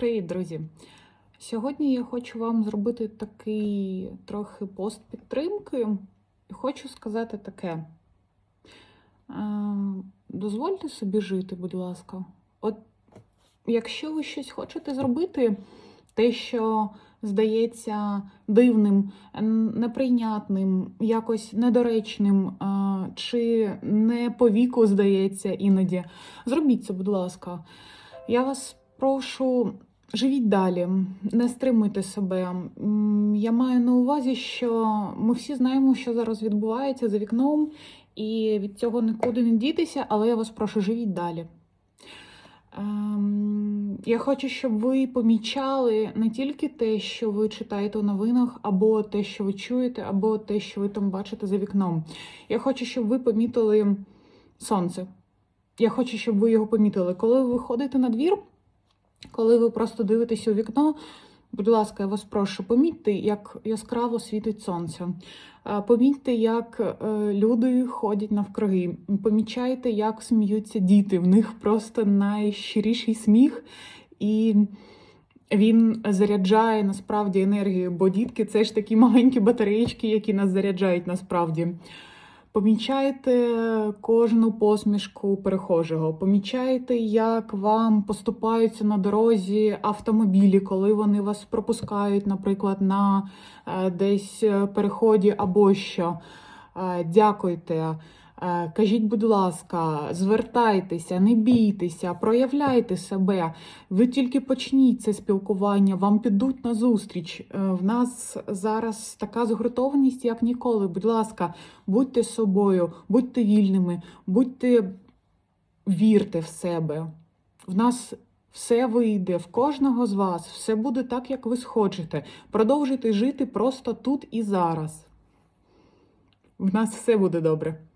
Привіт, друзі! Сьогодні я хочу вам зробити такий трохи пост підтримки. І хочу сказати таке: Е, дозвольте собі жити, будь ласка. От якщо ви щось хочете зробити, те, що здається дивним, неприйнятним, якось недоречним, е, чи не по віку здається іноді, зробіть це, будь ласка. Я вас прошу, живіть далі, не стримуйте себе. Я маю на увазі, що ми всі знаємо, що зараз відбувається за вікном, і від цього нікуди не дітися, але я вас прошу, живіть далі. Ем, Я хочу, щоб ви помічали не тільки те, що ви читаєте у новинах, або те, що ви чуєте, або те, що ви там бачите за вікном. Я хочу, щоб ви помітили сонце. Я хочу, щоб ви його помітили. Коли ви виходите на двір, коли ви просто дивитесь у вікно, будь ласка, я вас прошу, помітьте, як яскраво світить сонце. Е, Помітьте, як е, люди ходять навкруги. Помічайте, як сміються діти. В них просто найщиріший сміх, і він заряджає насправді енергію, бо дітки це ж такі маленькі батареїчки, які нас заряджають насправді. Помічайте кожну посмішку перехожого. Помічайте, як вам поступаються на дорозі автомобілі, коли вони вас пропускають, наприклад, на е, десь е, переході або що. Е, Дякуйте. Е, Кажіть, будь ласка, звертайтеся, не бійтеся, проявляйте себе. Ви тільки почніть це спілкування, вам підуть на зустріч. Е, В нас зараз така згуртованість, як ніколи. Будь ласка, будьте собою, будьте вільними, будьте вірте в себе. В нас все вийде, в кожного з вас все буде так, як ви схочете. Продовжуйте жити просто тут і зараз. В нас все буде добре.